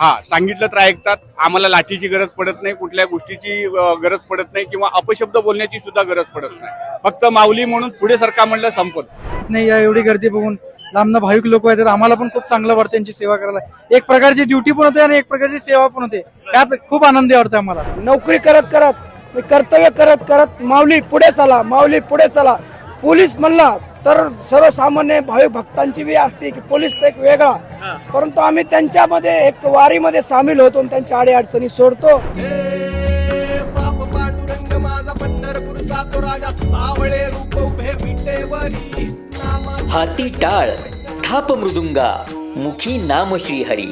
हा सांगितलं तर ऐकतात. आम्हाला लाठीची गरज पडत नाही कुठल्या गोष्टीची गरज पडत नाही किंवा अपशब्द बोलण्याची सुद्धा गरज पडत नाही. फक्त माऊली म्हणून पुढे सरका म्हणलं संपत. नाही या एवढी गर्दी बघून लांबनं भाविक लोक येतात आम्हाला पण खूप चांगलं वाटतं त्यांची सेवा करायला. एक प्रकारची ड्युटी पण होते आणि एक प्रकारची सेवा पण होते. त्यात खूप आनंदी वाटतं आम्हाला. नोकरी करत करत कर्तव्य करत करत माऊली पुढे चला माऊली पुढे चला. पोलीस म्हणला तर सर्वसामान्य भाविक भक्तांची बी असते की पोलीस तर एक वेगळा. परंतु आम्ही त्यांच्यामध्ये एक वारीमध्ये सामील होतो आणि त्यांच्या अडी अडचणी सोडतो हाती टाळ थाप मृदुंगा मुखी नाम श्रीहरी.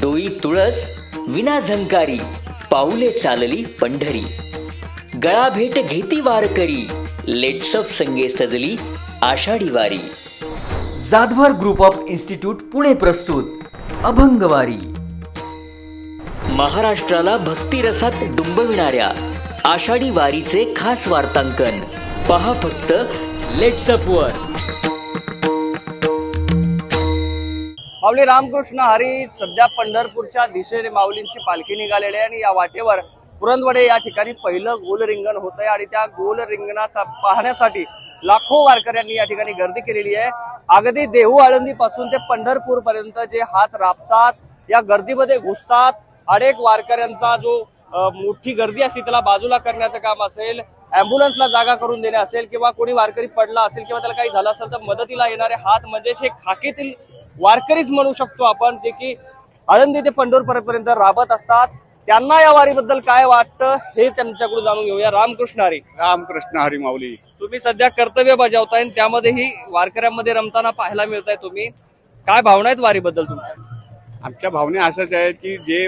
डोई तुळस विना झंकारी पाऊले चालली पंढरी. गळा भेट घेती वारकरी लेट्सअप संगे सजली Ashadhi Wari. Jadhavar group of institute Pune प्रस्तुत अभंगवारी. महाराष्ट्राला भक्तिरसात डुंबविणाऱ्या आषाढी वारीचे खास वार्तांकन. पहा फक्त लेट्सअप वर. माऊली रामकृष्ण हरी सध्या पंढरपूरच्या दिशेने माऊलींची पालखी निघालेली आहे आणि या वाटेवर पुरंदवडे या ठिकाणी पहिलं गोल रिंगण होत आहे आणि त्या गोल रिंगणाचा पाहण्यासाठी लाखो वारकऱ्यांनी या ठिकाणी गर्दी केलेली आहे. अगदी देहू आळंदी पासून ते पंढरपूर पर्यंत जे हात राबतात या गर्दीमध्ये घुसतात. अनेक वारकऱ्यांचा जो मोठी गर्दी असते त्याला बाजूला करण्याचं काम असेल अँब्युलन्सला जागा करून देणे असेल किंवा कोणी वारकरी पडला असेल किंवा त्याला काही झालं असेल तर मदतीला येणारे हात म्हणजेच हे खाकीतील वारकरीच म्हणू शकतो आपण जे की आळंदी ते पंढरपूरपर्यंत राबत असतात. त्यांना या वारीबद्दल काय वाटतं हे त्यांच्याकडून जाणून घेऊया. रामकृष्ण हरी. रामकृष्ण हरी माऊली. तुम्ही सध्या कर्तव्य बजावताय आणि त्यामध्येही वारकऱ्यांमध्ये रमताना पाहायला मिळत आहे तुम्ही. काय भावना आहेत वारीबद्दल तुमच्या? आमच्या भावना असंच आहेत की जे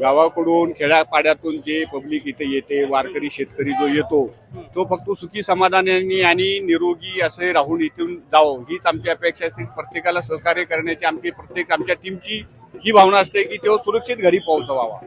गावाकडून खेड्यापाड्यातून जे पब्लिक इथे येते वारकरी शेतकरी जो येतो तो फक्त सुखी समाधानाने आणि निरोगी असे राहून इथून जावं. हीच आमची अपेक्षा असते. प्रत्येकाला सहकार्य करण्याची आमची प्रत्येक आमच्या टीमची ही भावना असते की तो सुरक्षित घरी पोहोचवावा.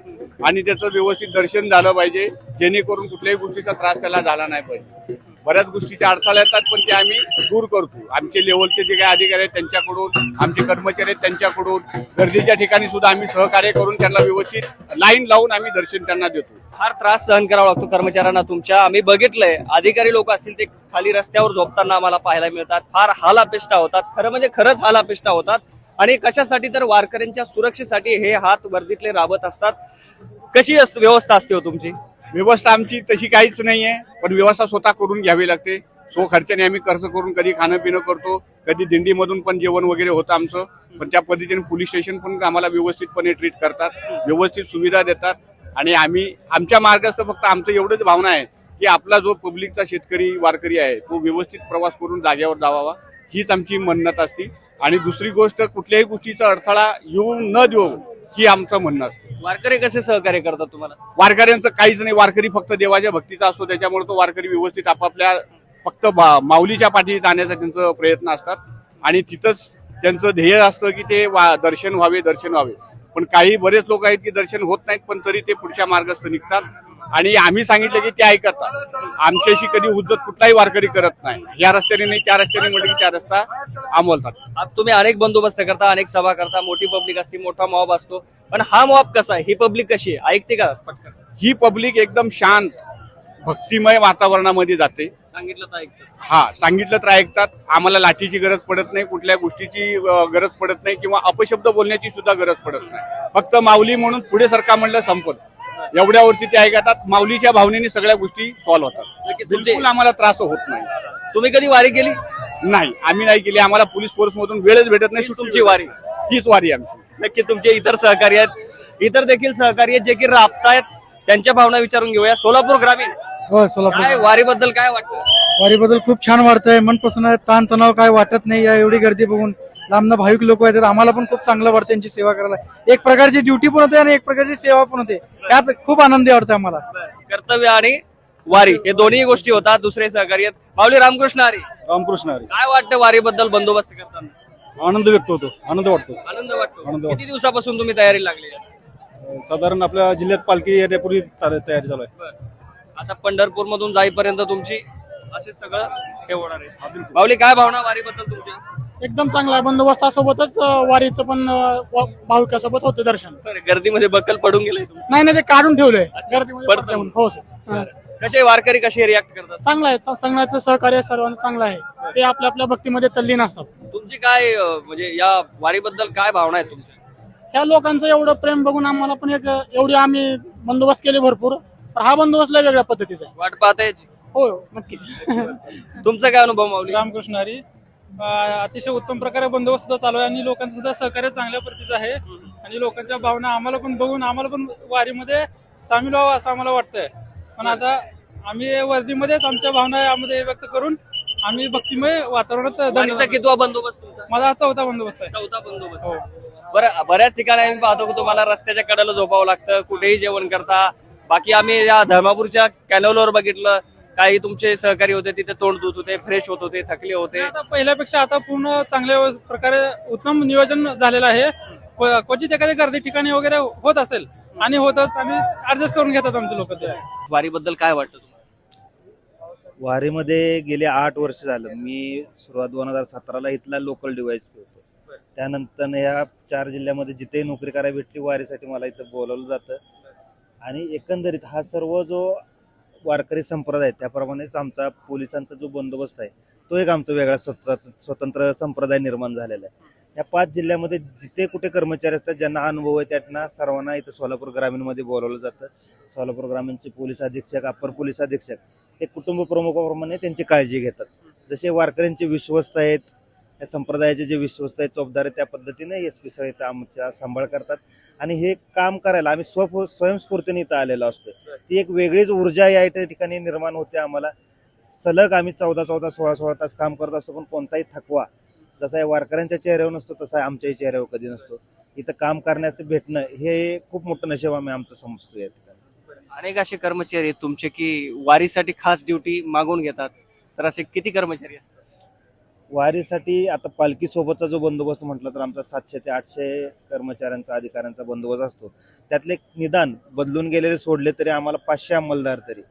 आणि त्याचं व्यवस्थित दर्शन झालं पाहिजे जेणेकरून कुठल्याही गोष्टीचा त्रास त्याला झाला नाही पाहिजे. बऱ्याच गोष्टीच्या अडथळा येतात पण ते आम्ही दूर करतो. आमचे लेवलचे जे काही अधिकारी आहेत त्यांच्याकडून आमचे कर्मचारी आहेत त्यांच्याकडून गर्दीच्या ठिकाणी सुद्धा आम्ही सहकार्य करून त्यांना व्यवस्थित लाईन लावून आम्ही दर्शन त्यांना देतो. फार त्रास सहन करावा लागतो कर्मचाऱ्यांना तुमच्या. आम्ही बघितलंय अधिकारी लोक असतील ते खाली रस्त्यावर झोपताना आम्हाला पाहायला मिळतात. फार हालापेष्टा होतात. खरं म्हणजे खरंच हालापेष्टा होतात. आणि कशासाठी तर वारकऱ्यांच्या सुरक्षेसाठी हे हात वर्दीतले राबत असतात. कशी व्यवस्था असते हो तुमची? व्यवस्था आमची तशी काहीच नाही आहे पण व्यवस्था स्वतः करून घ्यावी लागते. सो खर्चाने आम्ही खर्च करून कधी खाणं पिणं करतो कधी दिंडीमधून पण जेवण वगैरे होतं आमचं पण त्या पद्धतीने पोलीस स्टेशन पण आम्हाला व्यवस्थितपणे ट्रीट करतात व्यवस्थित सुविधा देतात. आणि आम्ही आमच्या मार्गात फक्त आमचं एवढंच भावना आहे की आपला जो पब्लिकचा शेतकरी वारकरी आहे तो व्यवस्थित प्रवास करून जाग्यावर जावावा हीच आमची म्हणणत असते. आणि दुसरी गोष्ट कुठल्याही गोष्टीचा अडथळा येऊ न देऊ ही आमचं म्हणणं असतं. वारकरी कसे सहकार्य करतात तुम्हाला? वारकऱ्यांचं काहीच नाही. वारकरी फक्त देवाच्या भक्तीचा असतो. त्याच्यामुळे तो वारकरी व्यवस्थित आपापल्या फक्त माऊलीच्या पाठी जाण्याचा त्यांचं प्रयत्न असतात. आणि तिथंच त्यांचं ध्येय असतं की ते वा- दर्शन व्हावे दर्शन व्हावे. पण काही बरेच लोक आहेत की दर्शन होत नाहीत पण तरी ते पुढच्या मार्गस्थ निघतात. आणि आम्ही सांगितलं की ते ऐकतात आमच्याशी कधी उद्धत कुठलाही वारकरी करत नाही. या रस्त्याने नाही त्या रस्त्याने म्हटलं की त्या रस्ता अंमलतात आता तुम्ही अनेक बंदोबस्त करता अनेक सभा करता मोठी पब्लिक असते मोठा मॉब असतो. पण हा मॉब कसा आहे? ही पब्लिक कशी आहे? ऐकते का? पटकन. ही पब्लिक एकदम शांत भक्तिमय वातावरणामध्ये जाते. सांगितलं तर ऐकतं हा सांगितलं तर ऐकतात. आम्हाला लाठीची गरज पडत नाही कुठल्या गोष्टीची अ, गरज पडत नाही किंवा अपशब्द बोलण्याची सुद्धा गरज पडत नाही. फक्त माऊली म्हणून पुढे सरका म्हणलं संपत. एवढ्यावरती ते ऐकतात माऊलीच्या भावनेने सगळ्या गोष्टी सॉल्व्ह होतात. नक्कीच तुमचे- बिलकुल आम्हाला त्रास होत नाही. तुम्ही कधी वारी केली? नाही आम्ही नाही केली. आम्हाला पोलीस फोर्स मधून वेळच भेटत नाही. हीच तुमची वारी. हीच वारी आमची. नक्की तुमचे इतर सहकारी आहेत. इतर देखील सहकारी आहेत जे की राबतायत. त्यांच्या भावना विचारून घेऊया. सोलापूर ग्रामीण. हो काय सोलापूर वारीबद्दल काय वाटतं? वारीबद्दल खूप छान वाटतंय. मनपसंत आहे. ताण तणाव काय वाटत नाही या एवढी गर्दी बघून. लांबनं भाविक लोक येतात आम्हाला पण खूप चांगलं वाटतं त्यांची सेवा करायला. एक प्रकारची ड्युटी पण होते आणि एक प्रकारची सेवा पण होते. त्यात खूप आनंदी वाटतं आम्हाला. कर्तव्य आणि वारी हे दोन्ही गोष्टी होतात दुसरे सहकारी आहेत. माऊली रामकृष्ण हरी. रामकृष्ण हरी. काय वाटतं वारीबद्दल बंदोबस्त करताना? आनंद व्यक्त होतो आनंद वाटतो. आनंद वाटतो. किती दिवसापासून तुम्ही तयारी लागली साधारण आपल्या जिल्ह्यात पालखी येण्यापूर्वी तयारी चालू आहे. आता पंढरपूर मधून जाईपर्यंत तुमची असे सगळं हे होणार आहे. माऊली काय भावना वारीबद्दल तुमच्या? एकदम चांगला आहे. बंदोबस्तासोबतच वारीचं पण भाविकासोबत होतं दर्शन. बरं, गर्दीमध्ये बक्कल पडून गेले नाही नाही ते काढून ठेवलंय. गर्दीमध्ये. हो सर. हा. कसे वारकरी कसे रिॲक्ट करतात? चांगलं आहे. चा- संघाचं सहकार्य सर्वांचं चांगलं आहे. ते आपल्या आपल्या भक्तीमध्ये तल्लीन असतात तुमची काय अं, म्हणजे या वारीबद्दल काय भावना आहेत तुमच्या? ह्या लोकांचं एवढं प्रेम बघून आम्हाला पण एक एवढी आम्ही बंदोबस्त केले भरपूर. पण हा बंदोबस्त लय वेगळ्या पद्धतीचा आहे. वाट पाहता याची हो नक्की. तुमचा काय अनुभव माऊली? रामकृष्ण हरी. अतिशय उत्तम प्रकारे बंदोबस्त सुद्धा चालू आहे आणि लोकांचं सुद्धा सहकार्य चांगल्या प्रतीचं आहे. आणि लोकांच्या भावना आम्हाला पण बघून आम्हाला पण वारीमध्ये सामील व्हावं असं आम्हाला वाटतंय. पण आता आम्ही वर्दीमध्येच आमच्या भावना यामध्ये व्यक्त करून आम्ही भक्तिमय वातावरणात कितवा बंदोबस्त माझा हा चौथा बंदोबस्त आहे. चौथा बंदोबस्त. बरं बऱ्याच ठिकाणी आम्ही पाहतो की तुम्हाला रस्त्याच्या कडेला झोपावं लागतं कुठेही जेवण करता. बाकी आम्ही या धर्मापूरच्या कॅनोलवर बघितलं. काही तुमचे सहकारी होते तिथे तोंड धुत होते फ्रेश होत होते थकले होते. आता पहिल्यापेक्षा आता पूर्ण चांगल्या प्रकारे उत्तम नियोजन झालेलं आहे. क्वचित एखाद्या गर्दी ठिकाणी वगैरे होत असेल आणि होतच आणि ऍडजस्ट करून घेतात आमचे लोक ते. वारीबद्दल काय वाटतं तुम्हाला? वारीमध्ये गेले आठ वर्ष झालं. मी सुरुवात दोन हजार सतराला इथला लोकल डिवाइस होतो. त्यानंतर या चार जिल्ह्यामध्ये जिथे नोकरी करायला भेटली वारीसाठी मला इथं बोलवलं जातं. आणि एकंदरीत हा सर्व जो वारकरी संप्रदाय आहे, त्याप्रमाणेच आमचा पोलिसांचा जो बंदोबस्त आहे तो एक आमचा वेगळा स्वतंत्र स्वतंत्र संप्रदाय निर्माण झालेला आहे. या पाच जिल्ह्यामध्ये जिथे कुठे कर्मचारी असतात ज्यांना अनुभव आहे त्यांना सर्वांना इथं सोलापूर ग्रामीणमध्ये बोलवलं जातं. सोलापूर ग्रामीणचे पोलीस अधीक्षक अप्पर पोलीस अधीक्षक हे कुटुंब प्रमुखाप्रमाणे त्यांची काळजी घेतात. जसे वारकऱ्यांचे विश्वस्त आहेत या संप्रदायाचे जे विश्वस्त आहे चौकदार आहे त्या पद्धतीने एस पी सर इथं आमच्या सांभाळ करतात. आणि हे काम करायला आम्ही स्व स्वयंस्फूर्तीने इथं आलेलो असतो ती एक वेगळीच ऊर्जा या ठिकाणी निर्माण होते आम्हाला. सलग आम्ही चौदा चौदा सोळा सोळा तास काम करत असतो पण कोणताही थकवा जसा या वारकऱ्यांच्या चेहऱ्यावर नसतो तसा आमच्याही चेहऱ्यावर कधी नसतो. इथं काम करण्याचं भेटणं हे खूप मोठं नशेब आम्ही आमचं समजतो या ठिकाणी. अनेक असे कर्मचारी आहेत तुमचे की वारीसाठी खास ड्युटी मागून घेतात. तर असे किती कर्मचारी असतात? वारीसाठी आता पालखीसोबतचा जो बंदोबस्त म्हटलं तर आमचा सातशे ते आठशे कर्मचाऱ्यांचा अधिकाऱ्यांचा बंदोबस्त असतो. त्यातले निदान बदलून गेलेले सोडले तरी आम्हाला पाचशे अंमलदार तरी.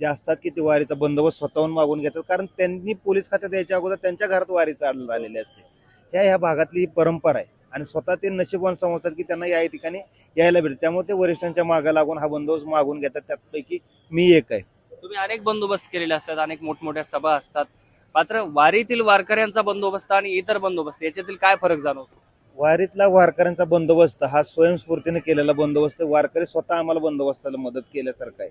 जे असतात की ते वारीचा बंदोबस्त स्वतःहून मागून घेतात. कारण त्यांनी पोलीस खात्यात यायच्या अगोदर त्यांच्या घरात वारी चालू आलेली असते. ह्या ह्या भागातली ही परंपरा आहे. आणि स्वतः ते नशीबवान समजतात की त्यांना या ठिकाणी यायला भेटते. त्यामुळे ते वरिष्ठांच्या मागे लागून हा बंदोबस्त मागून घेतात. त्यापैकी मी एक आहे. तुम्ही अनेक बंदोबस्त केलेले असतात. अनेक मोठमोठ्या सभा असतात. मात्र वारीतील वारकऱ्यांचा बंदोबस्त आणि इतर बंदोबस्त याच्यातील काय फरक जाणवतो? वारीतला वारकऱ्यांचा बंदोबस्त हा स्वयंस्फूर्तीने केलेला बंदोबस्त आहे. वारकरी स्वतः आम्हाला बंदोबस्ताला मदत केल्यासारखा आहे.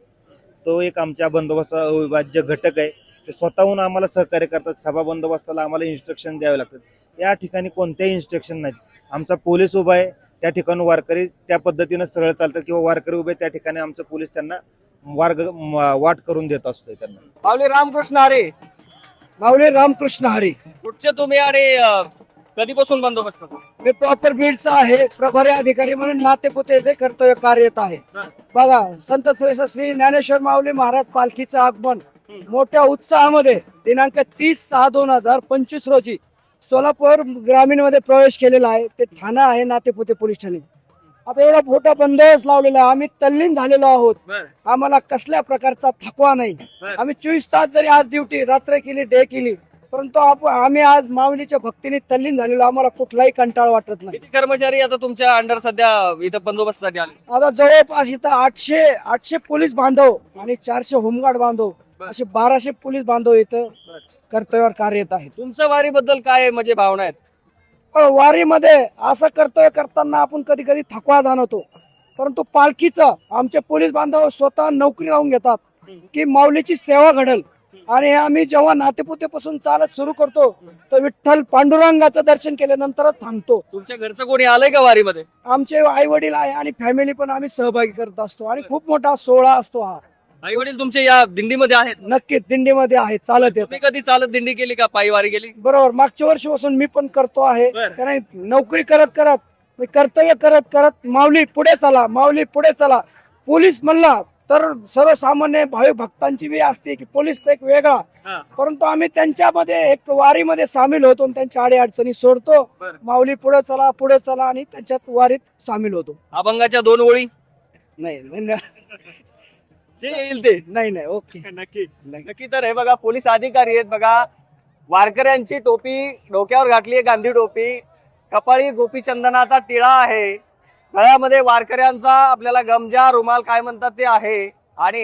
तो एक आमच्या बंदोबस्ताचा अविभाज्य घटक आहे. ते स्वतःहून आम्हाला सहकार्य करतात. सभा बंदोबस्ताला आम्हाला इन्स्ट्रक्शन द्यावे लागतात. या ठिकाणी कोणत्याही इन्स्ट्रक्शन नाहीत आमचा पोलीस उभा आहे. त्या ठिकाणी वारकरी त्या पद्धतीनं सरळ चालतात किंवा वारकरी उभे त्या ठिकाणी आमचं पोलीस त्यांना मार्ग म- वाट करून देत असतोय त्यांना. पावले रामकृष्ण अरे माऊली रामकृष्ण हरी. कुठचे तुम्ही आणि अं, कधीपासून बंदोबस्त मी प्रॉपर बीडचा आहे प्रभारी अधिकारी म्हणून नातेपुते येथे कर्तव्य कार्यरत आहे. बघा संत श्रेष्ठ श्री ज्ञानेश्वर माऊली महाराज पालखीचं आगमन मोठ्या उत्साहामध्ये दिनांक तीस सहा दोन हजार पंचवीस रोजी सोलापूर ग्रामीणमध्ये प्रवेश केलेला आहे. ते ठाणा आहे नातेपुते पोलीस ठाणे. आता एवढा मोठा बंदोबस्त लावलेला आहे. आम्ही तल्लीन झालेलो आहोत. आम्हाला कसल्या प्रकारचा थकवा नाही. आम्ही चोवीस तास जरी आज ड्युटी रात्र केली डे केली परंतु आपण आम्ही आज माऊलीच्या भक्तीने तल्लीन झालेलो. आम्हाला कुठलाही कंटाळ वाटत नाही. किती कर्मचारी आता तुमच्या अंडर सध्या इथं बंदोबस्तासाठी आले? आता जवळपास इथं आठशे आठशे पोलीस बांधव आणि चारशे होमगार्ड बांधव असे बाराशे पोलीस बांधव इथं कर्तव्यावर कार्यरत आहेत. तुमचं वारीबद्दल काय म्हणजे भावना आहेत? वारीमध्ये असं कर्तव्य करताना आपण कधी कधी थकवा जाणवतो. परंतु पालखीचं आमचे पोलीस बांधव स्वतः नोकरी लावून घेतात की माऊलीची सेवा घडल. आणि आम्ही जेव्हा नातेपुतेपासून चालत सुरू करतो तर विठ्ठल पांडुरंगाचं दर्शन केल्यानंतरच थांबतो. तुमच्या घरचं कोणी आलंय का वारीमध्ये? आमचे आई वडील आहे आणि फॅमिली पण आम्ही सहभागी करत असतो. आणि खूप मोठा सोहळा असतो हा. आई वडील तुमचे या दिंडीमध्ये आहेत? नक्कीच दिंडीमध्ये आहे चालत येत तुम्ही कधी चालत दिंडी केली का? पायी वारी गेली बरोबर मागच्या वर्षीपासून मी पण करतो आहे. बर. कारण नोकरी करत करत मी कर्तव्य करत करत माऊली पुढे चला माऊली पुढे चला. पोलीस म्हणला तर सर्वसामान्य भाविक भक्तांची बी असते की पोलीस तर एक वेगळा. हा. परंतु आम्ही त्यांच्यामध्ये एक वारीमध्ये सामील होतो आणि त्यांच्या अडी अडचणी सोडतो. बर. माऊली पुढे चला पुढे चला आणि त्यांच्यात वारीत सामील होतो. अभंगाच्या दोन ओळी? नाही नाही, जे येईल ते. नाही नाही ओके. नक्की नक्की. तर हे बघा पोलीस अधिकारी आहेत बघा. वारकऱ्यांची टोपी डोक्यावर घातली आहे गांधी टोपी. कपाळी गोपीचंदनाचा टिळा आहे. गळ्यामध्ये वारकऱ्यांचा आपल्याला गमजा रुमाल काय म्हणतात ते आहे. आणि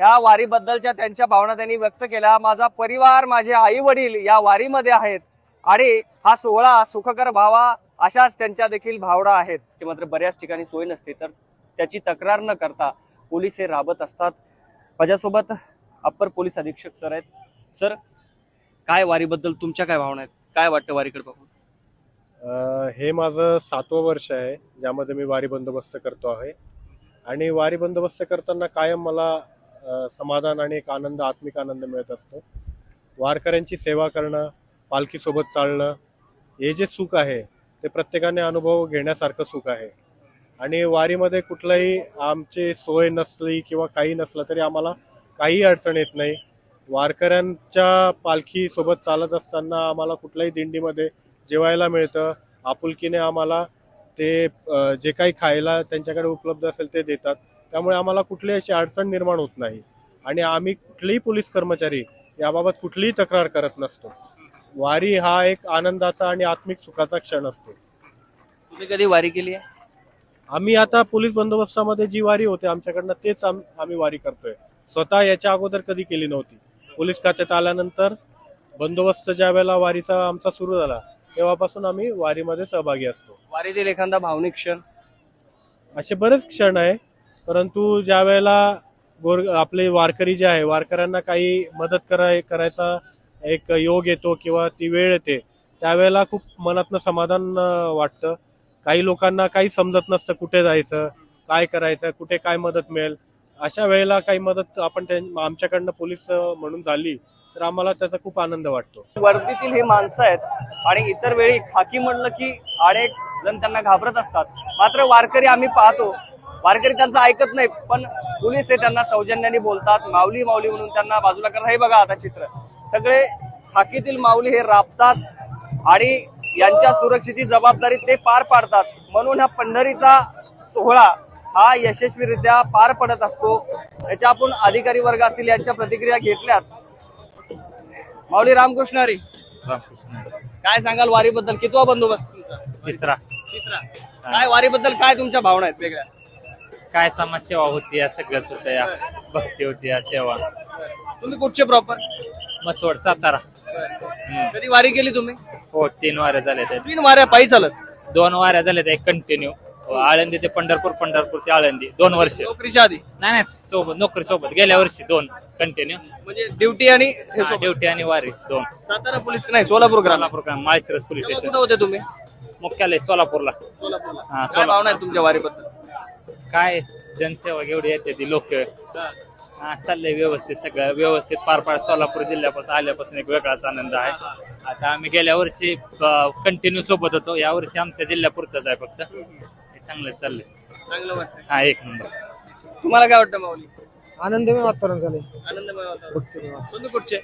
ह्या वारीबद्दलच्या त्यांच्या भावना त्यांनी व्यक्त केल्या. माझा परिवार माझे आई वडील या वारीमध्ये आहेत. आणि हा सोहळा सुखकर व्हावा अशाच त्यांच्या देखील भावना आहेत. ते मात्र बऱ्याच ठिकाणी सोय नसते तर त्याची तक्रार न करता पोलीस हे राबत असतात. माझ्यासोबत अप्पर पोलीस अधीक्षक सर आहेत. सर काय वारीबद्दल तुमच्या काय भावना आहेत? काय वाटतं वारीकडे बघून? अ, हे माझं सातवं वर्ष आहे ज्यामध्ये मी वारी बंदोबस्त करतो आहे. आणि वारी बंदोबस्त करताना कायम मला अ, समाधान आणि एक आनंद आत्मिक आनंद मिळत असतो. वारकऱ्यांची सेवा करणं पालखीसोबत चालणं हे जे सुख आहे ते प्रत्येकाने अनुभव घेण्यासारखं सुख आहे. आणि वारीमध्ये कुठलाही आमची सोय नसली किंवा काही नसलं तरी आम्हाला काही अडचण येत नाही. वारकऱ्यांच्या पालखीसोबत चालत असताना आम्हाला कुठल्याही दिंडीमध्ये जेवायला मिळतं. आपुलकीने आम्हाला ते जे काही खायला त्यांच्याकडे उपलब्ध असेल ते देतात. त्यामुळे आम्हाला कुठलीही अशी अडचण निर्माण होत नाही. आणि आम्ही कुठलेही पोलीस कर्मचारी याबाबत कुठलीही तक्रार करत नसतो. वारी हा एक आनंदाचा आणि आत्मिक सुखाचा क्षण असतो. तुम्ही कधी वारी केली आहे? आम्ही आता पोलीस बंदोबस्तामध्ये जी वारी होते आमच्याकडनं तेच आम- आम्ही वारी करतोय. स्वतः याच्या अगोदर कधी केली नव्हती. पोलीस खात्यात आल्यानंतर बंदोबस्त ज्या वेळेला वारीचा आमचा सुरू झाला तेव्हापासून आम्ही वारीमध्ये सहभागी असतो. वारीतील एखादा भावनिक क्षण? असे बरेच क्षण आहे परंतु ज्या वेळेला गोर आपले वारकरी जे आहे वारकऱ्यांना काही मदत कराय करायचा एक योग येतो किंवा ती वेळ येते त्यावेळेला खूप मनातनं समाधान वाटतं. काही लोकांना काही समजत नसतं कुठे जायचं काय करायचं कुठे काय मदत मिळेल. अशा वेळेला काही मदत आपण त्यां- आमच्याकडनं पोलीस म्हणून झाली तर आम्हाला त्याचा खूप आनंद वाटतो. वर्दीतील हे माणसं आहेत आणि इतर वेळी खाकी म्हणलं की अनेक जण त्यांना घाबरत असतात. मात्र वारकरी आम्ही पाहतो वारकरी त्यांचं ऐकत नाही पण पोलीस हे त्यांना सौजन्याने बोलतात. माऊली माऊली म्हणून त्यांना बाजूला करतात. हे बघा आता चित्र. सगळे खाकीतील माऊली हे राबतात आणि यांच्या सुरक्षेची जबाबदारी ते पार पाडतात. म्हणून हा पंढरीचा सोहळा हा यशस्वीरित्या पार पडत असतो. याच्या आपण अधिकारी वर्ग असतील यांच्या प्रतिक्रिया घेतल्यात. माऊली रामकृष्ण हरी. काय सांगाल वारीबद्दल? कितवा बंदोबस्त तुमचा? तिसरा. तिसरा. काय वारीबद्दल काय तुमच्या भावना आहेत वेगळ्या? काय समाजसेवा होती या सगळंच होतं या भक्ती होती या सेवा. तुम्ही कुठचे प्रॉपर मसवड सातारा. कधी वारी केली तुम्ही? हो तीन वाऱ्या झाल्या त्या तीन वाऱ्या पायी चालत? दोन वाऱ्या झाल्या त्या कंटिन्यू आळंदी ते पंढरपूर पंढरपूर ते आळंदी. दोन वर्ष. नोकरीच्या आधी? नाही नाही सोबत नोकरी सोबत. गेल्या वर्षी दोन कंटिन्यू म्हणजे ड्युटी आणि हे सोबत. ड्युटी आणि वारी दोन. सातारा पोलीस नाही सोलापूर ग्रामीण सोलापूर माळशिरस पोलीस स्टेशन. होते तुम्ही? मुख्यालय सोलापूरला. सोलापूरला. हा, काय भावना आहेत तुमच्या वारीबद्दल? काय? जनसेवा एवढी येते ती लोक. हा चाललंय व्यवस्थित सगळं. व्यवस्थित पार पाड सोलापूर जिल्ह्यापासून आल्यापासून एक वेगळाच आनंद आहे. आता आम्ही गेल्या वर्षी कंटिन्यू सोबत होतो. या वर्षी आमच्या जिल्ह्यापुरतच आहे फक्त. हे चांगलं चाललंय. चांगलं वाटतं हा एक नंबर. तुम्हाला काय वाटतं माऊली? आनंदमय वातावरण झाले आनंदमय वातावरण. तुम्ही कुठचे?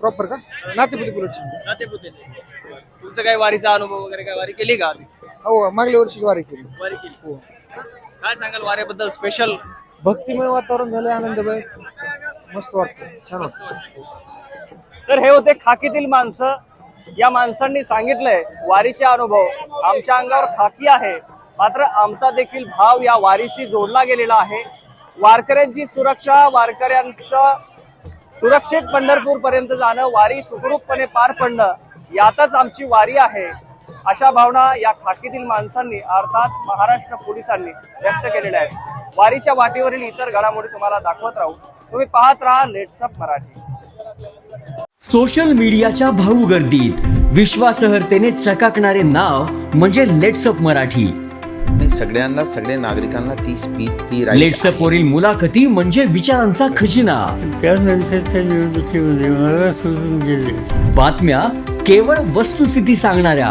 प्रॉपर का? नातेपुती बुलेटची नातेपुतेचे तुमचा काय वारीचा अनुभव वगैरे काय? वारी केली का आधी? हो मागल्या वर्षी वारी केली. वारी केली. काय सांगाल वाऱ्याबद्दल? स्पेशल भक्तिमय वातावरण झाले आनंदमय. मस्त वाटतं छान वाटतं तर हे होते खाकीतील माणसं. या माणसांनी सांगितलंय वारीचे अनुभव आमच्या अंगावर खाकी आहे. मात्र आमचा देखील भाव या वारीशी जोडला गेलेला आहे. वारकऱ्यांची सुरक्षा वारकऱ्यांचं सुरक्षित पंढरपूर पर्यंत जाणं वारी सुखरूपपणे पार पडणं यातच आमची वारी आहे. अशा भावना या खाकीतील माणसांनी अर्थात महाराष्ट्र पोलिसांनी व्यक्त केलेल्या आहेत. वारीच्या वाटेवरील इतर घडामोडी तुम्हाला दाखवत राहू. तुम्ही पाहत राहा लेट्सअप मराठी. सोशल मीडियाच्या भाऊ गर्दीत विश्वासार्हतेने चकाकणारे नाव म्हणजे लेट्सअप मराठी. सगळ्यांना सगळ्या नागरिकांना ती स्पीच ती लेट्सअप. वरील मुलाखती म्हणजे विचारांचा खजिना. त्यानंतरच्या निवडणुकीमध्ये मला सोडून गेले. बातम्या केवळ वस्तुस्थिती सांगणाऱ्या.